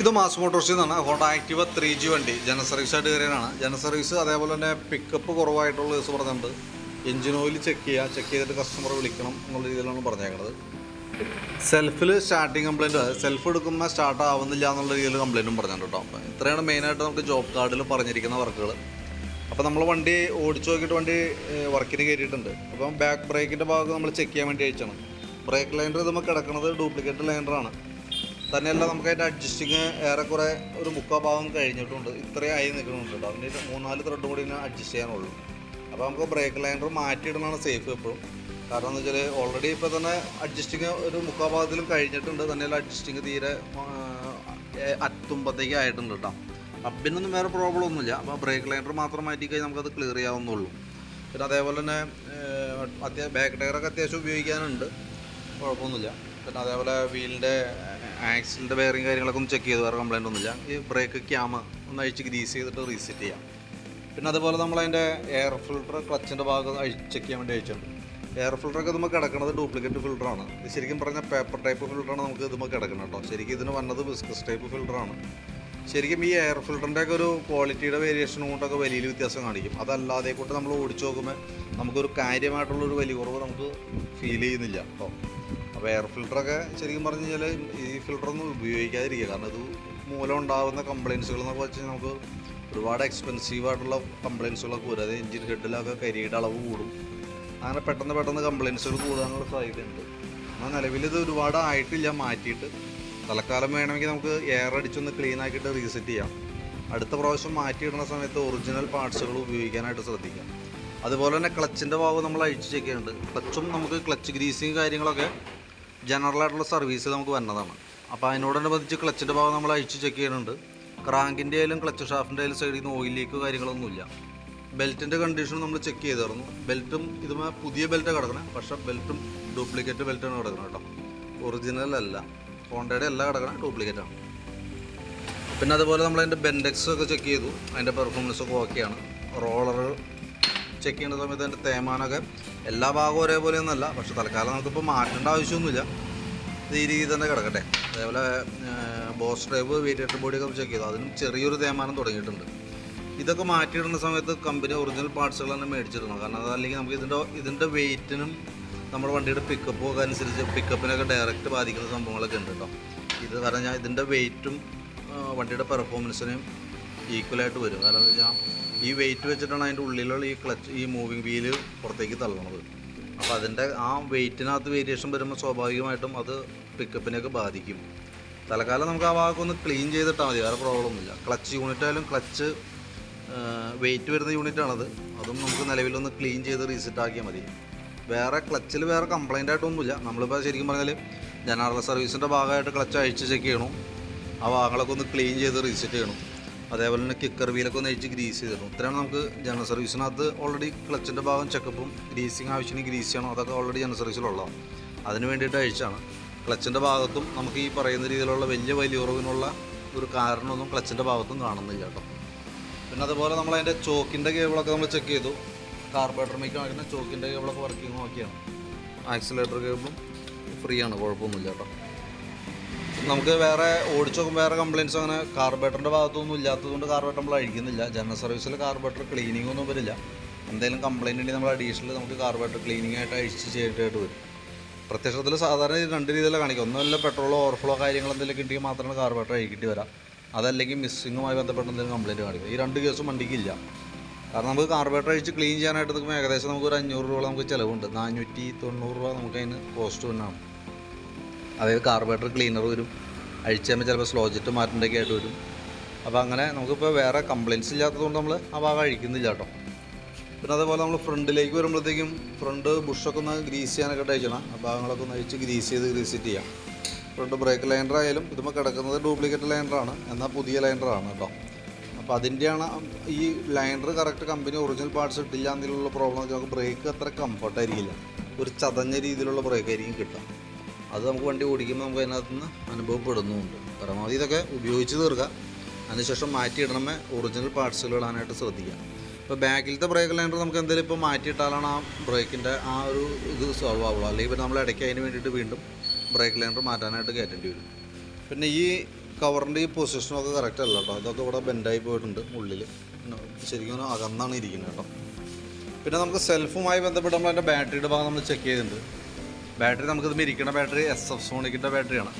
ഇത് മാസ് മോട്ടോർസിൽ നിന്നാണ് Honda Activa three G വണ്ടി. ജന സർവീസ് ആയിട്ട് കയറിയതാണ്. ജന സർവീസ് അതേപോലെ തന്നെ പിക്കപ്പ് കുറവായിട്ടുള്ള ദിവസം പറഞ്ഞിട്ടുണ്ട്. എഞ്ചിൻ ഓയിൽ ചെക്ക് ചെയ്യുക ചെക്ക് ചെയ്തിട്ട് കസ്റ്റമർ വിളിക്കണം എന്നുള്ള രീതിയിലാണ് പറഞ്ഞേക്കുന്നത് സെൽഫിൽ സ്റ്റാർട്ടിങ് കംപ്ലയിന്റ് സെൽഫ് എടുക്കുമ്പോൾ സ്റ്റാർട്ട് ആവുന്നില്ല എന്നുള്ള രീതിയിൽ കംപ്ലയിന്റും പറഞ്ഞിട്ടുണ്ട് കേട്ടോ അപ്പോൾ ഇത്രയാണ് മെയിനായിട്ട് നമുക്ക് ജോബ് കാർഡിൽ പറഞ്ഞിരിക്കുന്ന വർക്കുകൾ അപ്പോൾ നമ്മൾ വണ്ടി ഓടിച്ചു നോക്കിയിട്ട് വണ്ടി വർക്കിന് കയറിയിട്ടുണ്ട്. അപ്പം ബാക്ക് ബ്രേക്കിന്റെ ഭാഗം നമ്മൾ ചെക്ക് ചെയ്യാൻ വേണ്ടി അയച്ചാണ്. ബ്രേക്ക് ലൈൻഡർ നമ്മൾ കിടക്കുന്നത് ഡ്യൂപ്ലിക്കേറ്റ് ലൈനറാണ് തന്നെയല്ല നമുക്ക് അതിന്റെ അഡ്ജസ്റ്റിങ് ഏറെക്കുറെ ഒരു മുക്കാ ഭാഗം കഴിഞ്ഞിട്ടുണ്ട്. ഇത്രയും ആയി നിൽക്കുന്നുണ്ട് കേട്ടോ അതിന്റെ മൂന്നാൽ ത്രെഡ് കൂടി ഇതിനെ അഡ്ജസ്റ്റ് ചെയ്യാനുള്ളൂ. അപ്പോൾ നമുക്ക് ബ്രേക്ക് ലൈനർ മാറ്റിയിടുന്നതാണ് സേഫ് എപ്പോഴും. കാരണം എന്ന് വെച്ചാൽ ഓൾറെഡി ഇപ്പോൾ തന്നെ അഡ്ജസ്റ്റിങ് ഒരു മുക്കാ ഭാഗത്തിലും കഴിഞ്ഞിട്ടുണ്ട്. തന്നെയല്ല അഡ്ജസ്റ്റിങ് തീരെ അത്തുമ്പത്തേക്ക് ആയിട്ടുണ്ട് കേട്ടോ. അബിനൊന്നും വേറെ പ്രോബ്ലം ഒന്നുമില്ല. അപ്പോൾ ബ്രേക്ക് ലൈനർ മാത്രം മാറ്റി കഴിഞ്ഞാൽ നമുക്കത് ക്ലിയർ ചെയ്യാവുന്നുള്ളൂ പിന്നെ അതേപോലെ തന്നെ അത്യാവശ്യം ബാക്ക് ടയറൊക്കെ അത്യാവശ്യം ഉപയോഗിക്കാനുണ്ട്. കുഴപ്പമൊന്നുമില്ല. പിന്നെ അതേപോലെ വീലിന്റെ ആക്സിലിന്റെ ബെയറിങ് കാര്യങ്ങളൊക്കെ ഒന്ന് ചെക്ക് ചെയ്ത്. വേറെ കംപ്ലൈന്റ് ഒന്നുമില്ല. ഈ ബ്രേക്ക് ക്യാമ ഒന്ന് അഴിച്ച് ഗ്രീസ് ചെയ്തിട്ട് റീസെറ്റ് ചെയ്യാം. പിന്നെ അതുപോലെ നമ്മൾ അതിന്റെ എയർ ഫിൽട്ടർ ക്ലച്ചിന്റെ ഭാഗം അഴിച്ച് ചെക്ക് ചെയ്യാൻ വേണ്ടി അയച്ചിട്ടുണ്ട് എയർ ഫിൽട്ടറൊക്കെ നമുക്ക് കിടക്കുന്നത് ഡ്യൂപ്ലിക്കേറ്റ് ഫിൽട്ടറാണ് ഇത് ശരിക്കും പറഞ്ഞാൽ പേപ്പർ ടൈപ്പ് ഫിൽട്ടറാണ് നമുക്ക് ഇതുമ്പോൾ കിടക്കുന്നത് കേട്ടോ. ശരിക്കും ഇതിന് വന്നത് ബിസ്കസ് ടൈപ്പ് ഫിൽട്ടറാണ് ശരിക്കും ഈ എയർ ഫിൽറ്ററിന്റെ ഒക്കെ ഒരു ക്വാളിറ്റിയുടെ വേരിയേഷൻ കൊണ്ടൊക്കെ വലിയ വ്യത്യാസം കാണിക്കും. അതല്ലാതെ കൊണ്ട് നമ്മൾ ഓടിച്ചു നോക്കുമ്പോൾ നമുക്കൊരു കാര്യമായിട്ടുള്ളൊരു വലിയ കുറവ് നമുക്ക് ഫീൽ ചെയ്യുന്നില്ല കേട്ടോ. അപ്പോൾ എയർ ഫിൽറ്ററൊക്കെ ശരിക്കും പറഞ്ഞു കഴിഞ്ഞാൽ ഈ ഫിൽറ്ററൊന്നും ഉപയോഗിക്കാതിരിക്കുക. കാരണം ഇത് മൂലം ഉണ്ടാകുന്ന കംപ്ലയിൻസുകൾ എന്നൊക്കെ വെച്ച് കഴിഞ്ഞാൽ നമുക്ക് ഒരുപാട് എക്സ്പെൻസീവ് ആയിട്ടുള്ള കംപ്ലയിൻസുകളൊക്കെ വരും. അതായത് എഞ്ചിൻ ഹെഡിലൊക്കെ കരിയുടെ അളവ് കൂടും. അങ്ങനെ പെട്ടെന്ന് പെട്ടെന്ന് കംപ്ലയിൻസുകൾ കൂടാനുള്ള സാധ്യതയുണ്ട്. എന്നാൽ നിലവിൽ ഇത് ഒരുപാട് ആയിട്ടില്ല മാറ്റിയിട്ട്. തൽക്കാലം വേണമെങ്കിൽ നമുക്ക് എയർ അടിച്ചൊന്ന് ക്ലീൻ ആക്കിയിട്ട് റീസെറ്റ് ചെയ്യാം. അടുത്ത പ്രാവശ്യം മാറ്റിയിടുന്ന സമയത്ത് ഒറിജിനൽ പാർട്സുകൾ ഉപയോഗിക്കാനായിട്ട് ശ്രദ്ധിക്കാം. അതുപോലെ തന്നെ ക്ലച്ചിന്റെ ഭാഗം നമ്മൾ അഴിച്ചു ചെക്കുന്നുണ്ട് ക്ലച്ചും നമുക്ക് ക്ലച്ച് ഗ്രീസിങ് കാര്യങ്ങളൊക്കെ ജനറൽ ആയിട്ടുള്ള സർവീസ് നമുക്ക് വന്നതാണ്. അപ്പോൾ അതിനോടനുബന്ധിച്ച് ക്ലച്ചിന്റെ ഭാഗം നമ്മൾ അഴിച്ച് ചെക്ക് ചെയ്യുന്നുണ്ട്. ക്രാങ്കിന്റെ ആയാലും ക്ലച്ച് ഷാഫിന്റെ ആയാലും സൈഡിൽ നിന്ന് ഓയിൽ ലീക്ക് കാര്യങ്ങളൊന്നുമില്ല ബെൽറ്റിന്റെ കണ്ടീഷൻ നമ്മൾ ചെക്ക് ചെയ്തായിരുന്നു. ബെൽറ്റും ഇതുമായി പുതിയ ബെൽറ്റാണ് കിടക്കണേ. പക്ഷേ ബെൽറ്റും ഡ്യൂപ്ലിക്കേറ്റ് ബെൽറ്റാണ് കിടക്കുന്നത് കേട്ടോ. ഒറിജിനൽ അല്ല. ഹോണ്ടയുടെ കിടക്കണേ ഡ്യൂപ്ലിക്കേറ്റ് ആണ്. പിന്നെ അതുപോലെ നമ്മൾ അതിന്റെ ബെൻഡെക്സ് ഒക്കെ ചെക്ക് ചെയ്തു. അതിന്റെ പെർഫോമൻസ് ഒക്കെ ഓക്കെയാണ് റോളർ ചെക്ക് ചെയ്യുന്ന സമയത്ത് അതിന്റെ തേമാനൊക്കെ എല്ലാ ഭാഗവും ഒരേപോലെ ഒന്നല്ല പക്ഷെ തൽക്കാലം നമുക്കിപ്പോൾ മാറ്റേണ്ട ആവശ്യമൊന്നുമില്ല. ഇത് ഈ രീതിയിൽ തന്നെ കിടക്കട്ടെ. അതേപോലെ ബോസ് ഡ്രൈവ് വേരിയേറ്റർ ബോഡിയൊക്കെ ചെക്ക് ചെയ്തു. അതിനും ചെറിയൊരു തേമാനം തുടങ്ങിയിട്ടുണ്ട്. ഇതൊക്കെ മാറ്റിയിടുന്ന സമയത്ത് കമ്പനി ഒറിജിനൽ പാർട്സുകൾ തന്നെ മേടിച്ചിടണം. കാരണം അതല്ലെങ്കിൽ നമുക്ക് ഇതിന്റെ ഇതിന്റെ വെയിറ്റിനും നമ്മുടെ വണ്ടിയുടെ പിക്കപ്പും ഒക്കെ അനുസരിച്ച് പിക്കപ്പിനൊക്കെ ഡയറക്റ്റ് ബാധിക്കുന്ന സംഭവങ്ങളൊക്കെ ഉണ്ട് കേട്ടോ. ഇത് കാരണം ഞാൻ ഇതിന്റെ വെയിറ്റും വണ്ടിയുടെ പെർഫോമൻസിനെയും ഈക്വലായിട്ട് വരും. കാരണം എന്താ വെച്ചാൽ ഈ വെയിറ്റ് വെച്ചിട്ടാണ് അതിന്റെ ഉള്ളിലുള്ള ഈ ക്ലച്ച് ഈ മൂവിങ് വീൽ പുറത്തേക്ക് തള്ളണത്. അപ്പോൾ അതിന്റെ ആ വെയിറ്റിനകത്ത് വേരിയേഷൻ വരുമ്പോൾ സ്വാഭാവികമായിട്ടും അത് പിക്കപ്പിനെയൊക്കെ ബാധിക്കും. തൽക്കാലം നമുക്ക് ആ ഭാഗമൊന്ന് ക്ലീൻ ചെയ്തിട്ടാൽ മതി വേറെ പ്രോബ്ലം ഒന്നുമില്ല. ക്ലച്ച് യൂണിറ്റ് ആയാലും ക്ലച്ച് വെയിറ്റ് വരുന്ന യൂണിറ്റാണത് അതും നമുക്ക് നിലവിലൊന്ന് ക്ലീൻ ചെയ്ത് റീസെറ്റ് ആക്കിയാൽ മതി. വേറെ ക്ലച്ചിൽ വേറെ കംപ്ലൈന്റ് ആയിട്ടൊന്നുമില്ല നമ്മളിപ്പോൾ ശരിക്കും പറഞ്ഞാൽ ജനറൽ സർവീസിന്റെ ഭാഗമായിട്ട് ക്ലച്ച് അഴിച്ച് ചെക്ക് ചെയ്യണം. ആ ഭാഗങ്ങളൊക്കെ ഒന്ന് ക്ലീൻ ചെയ്ത് റീസെറ്റ് ചെയ്യണം. അതേപോലെ തന്നെ കിക്കർ വീലൊക്കെ ഒന്ന് അഴിച്ച് ഗ്രീസ് ചെയ്തിരുന്നു ഇത്രയാണ് നമുക്ക് ജനറൽ സർവീസിനകത്ത് ഓൾറെഡി ക്ലച്ചിന്റെ ഭാഗം ചെക്കപ്പും ഗ്രീസിങ് ആവശ്യത്തിന് ഗ്രീസ് ചെയ്യണം. അതൊക്കെ ഓൾറെഡി ജനറൽ സർവീസിലുള്ളതാണ് അതിന് വേണ്ടിയിട്ട് അഴിച്ചാണ്. ക്ലച്ചിന്റെ ഭാഗത്തും നമുക്ക് ഈ പറയുന്ന രീതിയിലുള്ള വലിയ വലിയ ഉറവിനുള്ള ഒരു കാരണമൊന്നും ക്ലച്ചിന്റെ ഭാഗത്തും കാണുന്നില്ല കേട്ടോ. പിന്നെ അതുപോലെ നമ്മൾ അതിന്റെ ചോക്കിന്റെ കേബിളൊക്കെ നമ്മൾ ചെക്ക് ചെയ്തു. കാർബേറ്റർ മേക്ക് കാണിക്കുന്ന ചോക്കിന്റെ കേബിളൊക്കെ വർക്കിംഗ് നോക്കിയാണ് ആക്സിലേറ്റർ കേബിളും ഫ്രീ ആണ് കുഴപ്പമൊന്നുമില്ല കേട്ടോ. നമുക്ക് വേറെ ഓടിച്ചു നോക്കുമ്പോൾ വേറെ കംപ്ലയിൻസ് അങ്ങനെ കാർബേറ്ററിന്റെ ഭാഗത്തൊന്നും ഇല്ലാത്തതുകൊണ്ട് കാർബേറ്റർ നമ്മൾ അഴിക്കുന്നില്ല. ജനറൽ സർവീസിൽ കാർബേറ്റർ ക്ലീനിങ് ഒന്നും വരില്ല. എന്തെങ്കിലും കംപ്ലയിന്റ് ഉണ്ടെങ്കിൽ നമ്മൾ അഡീഷണൽ നമുക്ക് കാർബേറ്റർ ക്ലീനിങ് ആയിട്ട് അഴിച്ച് ചെയ്തിട്ടായിട്ട് വരും. പ്രത്യക്ഷത്തിൽ സാധാരണ രണ്ട് രീതിയിലാണ് കാണിക്കുക. ഒന്നുമല്ല പെട്രോൾ ഓവർഫ്ലോ കാര്യങ്ങൾ എന്തെങ്കിലും കിട്ടിയാൽ മാത്രമാണ് കാർബേറ്റർ അഴിക്കേണ്ടി വരാം. അതല്ലെങ്കിൽ മിസ്സിങ്ങുമായി ബന്ധപ്പെട്ട എന്തെങ്കിലും കംപ്ലയിന്റ് കാണിക്കുക. ഈ രണ്ട് കേസും വണ്ടിക്കില്ല കാരണം നമുക്ക് കാർബേറ്റർ അഴിച്ച് ക്ലീൻ ചെയ്യാനായിട്ട് നമുക്ക് ഏകദേശം നമുക്ക് ഒരു അഞ്ഞൂറ് രൂപ നമുക്ക് ചിലവുണ്ട്. നാനൂറ്റി തൊണ്ണൂറ് രൂപ നമുക്ക് അതിന് കോസ്റ്റ് വന്നാണ് അതായത് കാർബേറ്റർ ക്ലീനർ വരും. അഴിച്ചുമ്പോൾ ചിലപ്പോൾ സ്ലോ ജെറ്റ് മാറ്റേണ്ടൊക്കെ ആയിട്ട് വരും. അപ്പോൾ അങ്ങനെ നമുക്കിപ്പോൾ വേറെ കംപ്ലയിൻസ് ഇല്ലാത്തതുകൊണ്ട് നമ്മൾ ആ ഭാഗം അഴിക്കുന്നില്ല കേട്ടോ. പിന്നെ അതേപോലെ നമ്മൾ ഫ്രണ്ടിലേക്ക് വരുമ്പോഴത്തേക്കും ഫ്രണ്ട് ബുഷൊക്കെ ഒന്ന് ഗ്രീസ് ചെയ്യാനൊക്കെ അഴിക്കണം ആ ഭാഗങ്ങളൊക്കെ ഒന്ന് അഴിച്ച് ഗ്രീസ് ചെയ്ത് ഗ്രീസിറ്റ് ചെയ്യാം. ഫ്രണ്ട് ബ്രേക്ക് ലൈനർ ആയാലും ഇതുമ്പോൾ കിടക്കുന്നത് ഡ്യൂപ്ലിക്കേറ്റ് ലൈനറാണ് എന്നാൽ പുതിയ ലൈനറാണ് കേട്ടോ. അപ്പോൾ അതിന്റെയാണ് ഈ liner correct company original parts ഇട്ടില്ല എന്നുള്ള പ്രോബ്ലം വെച്ചാൽ നമുക്ക് ബ്രേക്ക് അത്ര കംഫർട്ടായിരിക്കില്ല ഒരു ചതഞ്ഞ രീതിയിലുള്ള ബ്രേക്ക് ആയിരിക്കും കിട്ടുക. അത് നമുക്ക് വണ്ടി ഓടിക്കുമ്പോൾ നമുക്ക് അതിനകത്ത് നിന്ന് അനുഭവപ്പെടുന്നുമുണ്ട്. പരമാവധി ഇതൊക്കെ ഉപയോഗിച്ച് തീർക്കുക. അതിനുശേഷം മാറ്റിയിടണമേ ഒറിജിനൽ പാർട്സുകൾ ഇടാനായിട്ട് ശ്രദ്ധിക്കുക. ഇപ്പോൾ ബാക്കിലത്തെ ബ്രേക്ക് ലൈനർ നമുക്ക് എന്തെങ്കിലും ഇപ്പോൾ മാറ്റിയിട്ടാലാണ് ആ ബ്രേക്കിന്റെ ആ ഒരു ഇത് സോൾവ് ആവുള്ളൂ. അല്ലെങ്കിൽ ഇപ്പോൾ നമ്മൾ ഇടയ്ക്ക് അതിന് വേണ്ടിയിട്ട് വീണ്ടും ബ്രേക്ക് ലൈനർ മാറ്റാനായിട്ട് കയറ്റേണ്ടി വരും. പിന്നെ ഈ കവറിന്റെ ഈ പൊസിഷനും ഒക്കെ കറക്റ്റ് അല്ല കേട്ടോ. അതൊക്കെ ഇവിടെ ബെൻഡായി പോയിട്ടുണ്ട് ഉള്ളിൽ ശരിക്കും അകന്നാണ് ഇരിക്കുന്നത് കേട്ടോ. പിന്നെ നമുക്ക് സെൽഫുമായി ബന്ധപ്പെട്ട് നമ്മൾ അതിന്റെ ബാറ്ററിയുടെ ഭാഗം നമ്മൾ ചെക്ക് ചെയ്തിട്ടുണ്ട്. ബാറ്ററി നമുക്കിത് മിരിക്കുന്ന ബാറ്ററി എസ് എഫ് സോണിക്കിന്റെ ബാറ്ററിയാണ്.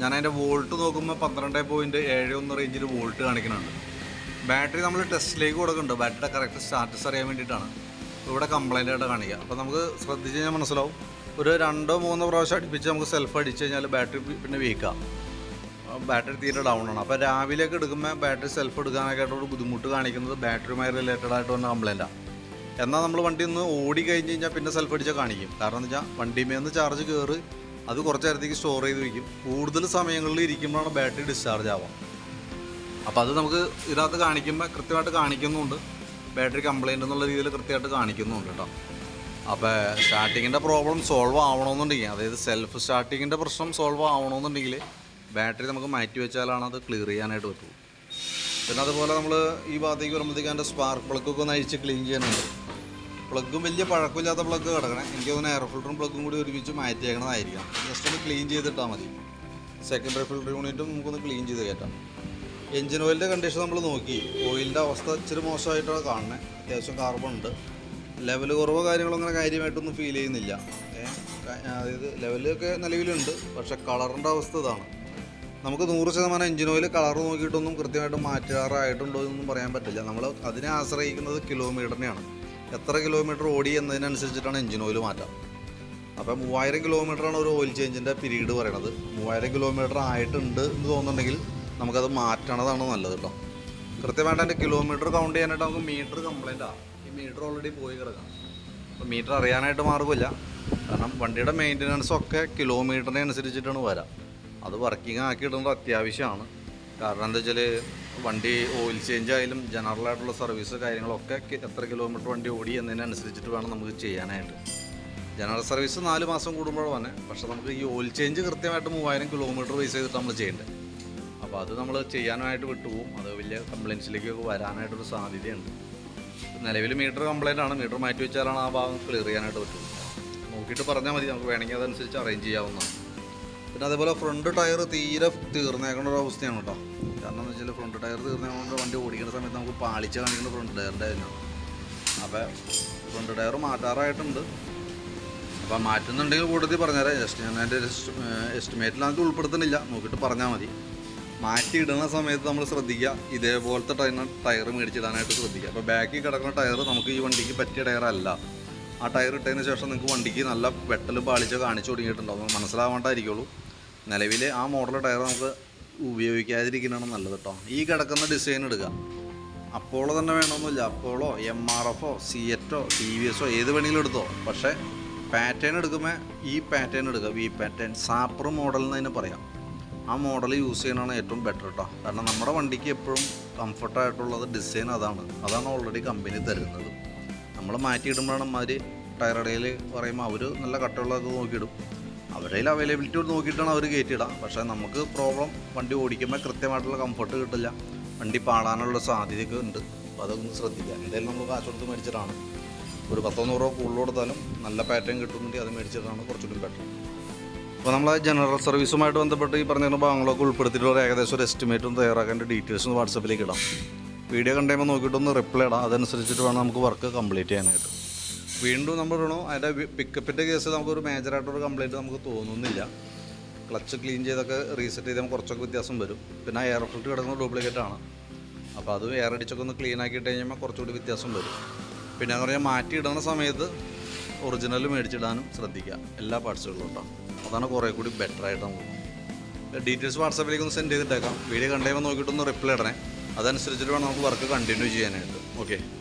ഞാൻ അതിന്റെ വോൾട്ട് നോക്കുമ്പോൾ പന്ത്രണ്ട് പോയിന്റ് ഏഴ് ഒന്ന് റേഞ്ചിൽ വോൾട്ട് കാണിക്കുന്നുണ്ട്. ബാറ്ററി നമ്മൾ ടെസ്റ്റിലേക്ക് കൊടുക്കുന്നുണ്ട്. ബാറ്ററിയുടെ കറക്റ്റ് സ്റ്റാറ്റസ് അറിയാൻ വേണ്ടിയിട്ടാണ്. ഇവിടെ കംപ്ലൈന്റ് ആയിട്ട് കാണിക്കുക. അപ്പോൾ നമുക്ക് ശ്രദ്ധിച്ച് കഴിഞ്ഞാൽ മനസ്സിലാവും. ഒരു രണ്ടോ മൂന്നോ പ്രാവശ്യം അടുപ്പിച്ച് നമുക്ക് സെൽഫ് അടിച്ച് കഴിഞ്ഞാൽ ബാറ്ററി പിന്നെ വീക്കാം ബാറ്ററി തീരെ ഡൗൺ ആണ്. അപ്പോൾ രാവിലെയൊക്കെ എടുക്കുമ്പോൾ ബാറ്ററി സെൽഫ് എടുക്കാനൊക്കെ ആയിട്ട് ഒരു ബുദ്ധിമുട്ട് കാണിക്കുന്നത് ബാറ്ററിയുമായി റിലേറ്റഡ് ആയിട്ട് വന്ന കംപ്ലൈന്റാണ് എന്നാൽ നമ്മൾ വണ്ടി ഒന്ന് ഓടി കഴിഞ്ഞ് കഴിഞ്ഞാൽ പിന്നെ സെൽഫ് അടിച്ചാൽ കാണിക്കും. കാരണം എന്ന് വെച്ചാൽ വണ്ടിമേ നിന്ന് ചാർജ് കയറി അത് കുറച്ച് നേരത്തേക്ക് സ്റ്റോർ ചെയ്ത് വയ്ക്കും കൂടുതൽ സമയങ്ങളിൽ ഇരിക്കുമ്പോഴാണ് ബാറ്ററി ഡിസ്ചാർജ് ആവാം. അപ്പോൾ അത് നമുക്ക് ഇതിനകത്ത് കാണിക്കുമ്പോൾ കൃത്യമായിട്ട് കാണിക്കുന്നുണ്ട്. ബാറ്ററി കംപ്ലൈന്റ് എന്നുള്ള രീതിയിൽ കൃത്യമായിട്ട് കാണിക്കുന്നുണ്ട് കേട്ടോ. അപ്പോൾ സ്റ്റാർട്ടിങ്ങിന്റെ പ്രോബ്ലം സോൾവ് ആവണമെന്നുണ്ടെങ്കിൽ അതായത് സെൽഫ് സ്റ്റാർട്ടിങ്ങിന്റെ പ്രശ്നം സോൾവ് ആവണമെന്നുണ്ടെങ്കിൽ ബാറ്ററി നമുക്ക് മാറ്റി വെച്ചാലാണ് അത് ക്ലിയർ ചെയ്യാനായിട്ട് പറ്റുള്ളൂ പിന്നെ അതുപോലെ നമ്മൾ ഈ ഭാഗത്തേക്ക് വരുമ്പോഴത്തേക്ക് അതിന്റെ സ്പാർക്ക് പ്ലഗൊക്കെ ഒന്ന് അഴിച്ച് ക്ലീൻ ചെയ്യാനുണ്ട്. പ്ലഗും വലിയ പഴക്കമില്ലാത്ത പ്ലഗ് കിടക്കണേ. എനിക്ക് തോന്നുന്നു എയർ ഫിൽറ്ററും പ്ലഗും കൂടി ഒരുമിച്ച് മാറ്റിയേക്കണതായിരിക്കാം. ജസ്റ്റ് ഒന്ന് ക്ലീൻ ചെയ്തിട്ടാൽ മതി. സെക്കൻഡറി ഫിൽറ്റർ യൂണിറ്റും നമുക്കൊന്ന് ക്ലീൻ ചെയ്ത് കയറ്റാം. എഞ്ചിൻ ഓയിലിന്റെ കണ്ടീഷൻ നമ്മൾ നോക്കി. ഓയിലിന്റെ അവസ്ഥ ഇച്ചിരി മോശമായിട്ടാണ് കാണുന്നത് അത്യാവശ്യം കാർബൺ ഉണ്ട്. ലെവൽ കുറവ് കാര്യങ്ങളോ അങ്ങനെ കാര്യമായിട്ടൊന്നും ഫീൽ ചെയ്യുന്നില്ല. അതായത് ലെവലൊക്കെ നിലവിലുണ്ട്. പക്ഷേ കളറിന്റെ അവസ്ഥ ഇതാണ്. നമുക്ക് നൂറ് ശതമാനം എഞ്ചിൻ ഓയിൽ കളർ നോക്കിയിട്ടൊന്നും കൃത്യമായിട്ട് മാറ്റാറായിട്ടുണ്ടോ എന്നൊന്നും പറയാൻ പറ്റില്ല. നമ്മൾ അതിനെ ആശ്രയിക്കുന്നത് കിലോമീറ്ററിനെയാണ് എത്ര കിലോമീറ്റർ ഓടി എന്നതിനനുസരിച്ചിട്ടാണ് എഞ്ചിൻ ഓയിൽ മാറ്റാം. അപ്പോൾ മൂവായിരം കിലോമീറ്ററാണ് ഒരു ഓയിൽ ചേഞ്ചിന്റെ പീരീഡ് പറയണത്. മൂവായിരം കിലോമീറ്റർ ആയിട്ടുണ്ട് എന്ന് തോന്നുന്നുണ്ടെങ്കിൽ നമുക്കത് മാറ്റണതാണ് നല്ലത് കേട്ടോ കൃത്യമായിട്ട് അതിന്റെ കിലോമീറ്റർ കൗണ്ട് ചെയ്യാനായിട്ട് നമുക്ക് മീറ്റർ കംപ്ലൈന്റ് ഈ മീറ്റർ ഓൾറെഡി പോയി കിടക്കാം അപ്പോൾ മീറ്റർ അറിയാനായിട്ട് മാർഗമില്ല. കാരണം വണ്ടിയുടെ മെയിന്റനൻസ് ഒക്കെ കിലോമീറ്ററിനെ അനുസരിച്ചിട്ടാണ് വരാം. അത് വർക്കിംഗ് ആക്കി ഇടേണ്ടത് അത്യാവശ്യമാണ്. കാരണം എന്താ വെച്ചാൽ വണ്ടി ഓയിൽ ചേഞ്ച് ആയാലും ജനറൽ ആയിട്ടുള്ള സർവീസ് കാര്യങ്ങളൊക്കെ എത്ര കിലോമീറ്റർ വണ്ടി ഓടി എന്നതിനനുസരിച്ചിട്ട് വേണം നമുക്ക് ചെയ്യാനായിട്ട്. ജനറൽ സർവീസ് നാല് മാസം കൂടുമ്പോഴാണ് പക്ഷെ നമുക്ക് ഈ ഓയിൽ ചേഞ്ച് കൃത്യമായിട്ട് മൂവായിരം കിലോമീറ്റർ ബേസ് ചെയ്തിട്ട് നമ്മൾ ചെയ്യേണ്ടത് അപ്പോൾ അത് നമ്മൾ ചെയ്യാനായിട്ട് വിട്ടുപോകും. അത് വലിയ കംപ്ലയിൻസിലേക്കൊക്കെ വരാനായിട്ടൊരു സാധ്യതയുണ്ട്. നിലവിൽ മീറ്റർ കംപ്ലയിന്റ് ആണ്. മീറ്റർ മാറ്റി വെച്ചാലാണ് ആ ഭാഗം ക്ലിയർ ചെയ്യാനായിട്ട് പറ്റുള്ളൂ. നോക്കിയിട്ട് പറഞ്ഞാൽ മതി. നമുക്ക് വേണമെങ്കിൽ അതനുസരിച്ച് അറേഞ്ച് ചെയ്യാവുന്നതാണ്. പിന്നെ അതേപോലെ ഫ്രണ്ട് ടയർ തീരെ തീർന്നേക്കണ ഒരു അവസ്ഥയാണ് കേട്ടോ. കാരണം എന്ന് വെച്ചാൽ ഫ്രണ്ട് ടയർ തീർന്നേക്കൊണ്ട് വണ്ടി ഓടിക്കുന്ന സമയത്ത് നമുക്ക് പാളിച്ച കാണിക്കുന്ന ഫ്രണ്ട് ടയറിന്റെ തന്നെയാണ് അപ്പോൾ ഫ്രണ്ട് ടയർ മാറ്റാറായിട്ടുണ്ട്. അപ്പോൾ മാറ്റുന്നുണ്ടെങ്കിൽ കൂടുതൽ പറഞ്ഞുതരാം. ജസ്റ്റ് ഞാൻ എന്റെ എസ്റ്റിമേറ്റിൽ നമുക്ക് ഉൾപ്പെടുത്തുന്നില്ല. നോക്കിയിട്ട് പറഞ്ഞാൽ മതി. മാറ്റി ഇടുന്ന സമയത്ത് നമ്മൾ ശ്രദ്ധിക്കുക ഇതേപോലത്തെ ടയർ ടയർ മേടിച്ചിടാനായിട്ട് ശ്രദ്ധിക്കുക അപ്പോൾ ബാക്കിൽ കിടക്കുന്ന ടയർ നമുക്ക് ഈ വണ്ടിക്ക് പറ്റിയ ടയറല്ല ആ ടയർ ഇട്ടതിന് ശേഷം നിങ്ങൾക്ക് വണ്ടിക്ക് നല്ല വെട്ടൽ പാളിച്ച് കാണിച്ചു തുടങ്ങിയിട്ടുണ്ടാവും മനസ്സിലാവേണ്ടായിരിക്കുള്ളൂ. നിലവിൽ ആ മോഡൽ ടയർ നമുക്ക് ഉപയോഗിക്കാതിരിക്കുന്നതാണ് നല്ലത് കേട്ടോ. ഈ കിടക്കുന്ന ഡിസൈൻ എടുക്കുക അപ്പോളോ തന്നെ വേണമെന്നില്ല. അപ്പോളോ എം ആർ എഫോ സി എറ്റോ ടി വി എസോ ഏത് വേണമെങ്കിലും എടുത്തോ. പക്ഷേ പാറ്റേൺ എടുക്കുമ്പോൾ ഈ പാറ്റേൺ എടുക്കുക. വി പാറ്റേൺ സാപ്പർ മോഡൽ എന്ന് തന്നെ പറയാം. ആ മോഡൽ യൂസ് ചെയ്യണതാണ് ഏറ്റവും ബെറ്റർ കേട്ടോ കാരണം നമ്മുടെ വണ്ടിക്ക് എപ്പോഴും കംഫർട്ടായിട്ടുള്ളത് ഡിസൈൻ അതാണ്. അതാണ് ഓൾറെഡി കമ്പനി തരുന്നത്. നമ്മൾ മാറ്റിയിടുമ്പോഴാണ് അവർ ടയറടയിൽ പറയുമ്പോൾ അവർ നല്ല കട്ടുള്ളത് നോക്കിയിടും. അവരുടെ അവൈലബിലിറ്റി നോക്കിയിട്ടാണ് അവർ കയറ്റിയിടാം പക്ഷേ നമുക്ക് പ്രോബ്ലം വണ്ടി ഓടിക്കുമ്പോൾ കൃത്യമായിട്ടുള്ള കംഫർട്ട് കിട്ടില്ല. വണ്ടി പാടാനുള്ള സാധ്യതയൊക്കെ ഉണ്ട്. അപ്പോൾ അതൊന്ന് ശ്രദ്ധിക്കുക. എന്തായാലും നമ്മൾ കാശ് കൊടുത്ത് മേടിച്ചിട്ടാണ്. ഒരു പത്തോ നൂറോ കൂടുതൽ കൊടുത്താലും നല്ല പാറ്റേൺ കിട്ടുന്നുണ്ടെങ്കിൽ അത് മേടിച്ചിട്ടാണ് കുറച്ചുകൂടി ബെറ്റർ അപ്പോൾ നമ്മൾ ജനറൽ സർവീസുമായിട്ട് ബന്ധപ്പെട്ട് ഈ പറഞ്ഞ ഭാഗങ്ങളൊക്കെ ഉൾപ്പെടുത്തിയിട്ടുള്ള ഏകദേശം ഒരു എസ്റ്റിമേറ്റും തയ്യാറാക്കേണ്ട ഡീറ്റെയിൽസ് വാട്സപ്പിലേക്ക് ഇടാം. വീഡിയോ കണ്ടുമ്പോൾ നോക്കിയിട്ടൊന്ന് റിപ്ലൈ ഇടാം. അതനുസരിച്ചിട്ട് വേണം നമുക്ക് വർക്ക് കംപ്ലീറ്റ് ചെയ്യാനായിട്ട്. വീണ്ടും നമ്മൾ ഇടണോ? അതിന്റെ പിക്കപ്പിന്റെ കേസ് നമുക്കൊരു മേജറായിട്ടൊരു കംപ്ലീറ്റ് നമുക്ക് തോന്നുന്നില്ല. ക്ലച്ച് ക്ലീൻ ചെയ്തൊക്കെ റീസെറ്റ് ചെയ്താൽ കുറച്ചൊക്കെ വ്യത്യാസം വരും. പിന്നെ എയർ ഫിൽറ്റ് കിടക്കുന്ന ഡ്യൂപ്ലിക്കേറ്റ് ആണ്. അപ്പോൾ അത് എയർ അടിച്ചൊക്കെ ഒന്ന് ക്ലീൻ ആക്കിയിട്ട് കഴിഞ്ഞാൽ കുറച്ചുകൂടി വ്യത്യാസം വരും. പിന്നെ എന്ന് പറഞ്ഞാൽ മാറ്റി ഇടുന്ന സമയത്ത് ഒറിജിനൽ മേടിച്ചിടാനും ശ്രദ്ധിക്കുക. എല്ലാ പാർട്സുകളും ഉണ്ടാവും അതാണ് കുറേ കൂടി ബെറ്റർ ആയിട്ട് നമുക്ക്. ഡീറ്റെയിൽസ് വാട്സാപ്പിലേക്ക് ഒന്ന് സെൻഡ് ചെയ്തിട്ടേക്കാം. വീഡിയോ കണ്ടുമ്പോൾ നോക്കിയിട്ടൊന്ന് റിപ്ലൈ ഇടണേ. അതനുസരിച്ചിട്ട് വേണം നമുക്ക് വർക്ക് കണ്ടിന്യൂ ചെയ്യാനായിട്ട്. ഓക്കെ